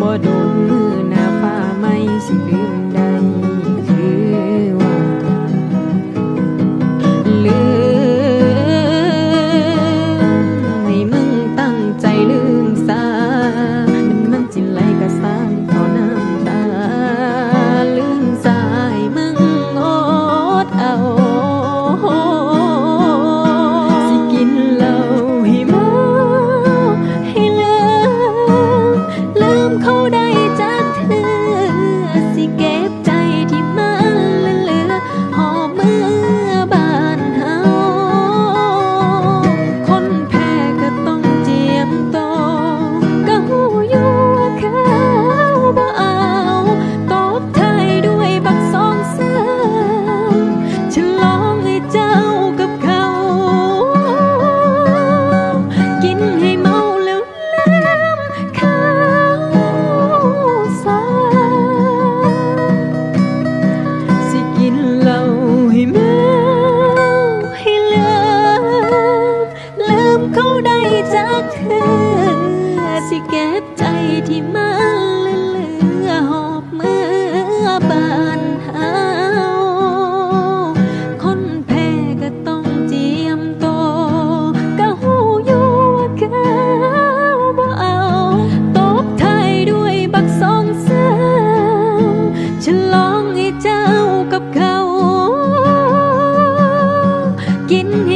บ่โดนมือหน้าฟ้าไม่สิเดือ ที่มันเลือหอบเมื่อบานเหาคนแพ้ก็ต้องเจียมโตก็หูอยู่ว่าเขาบ่เอาตบไทยด้วยบักสองเสือฉลองให้เจ้ากับเขา กินให้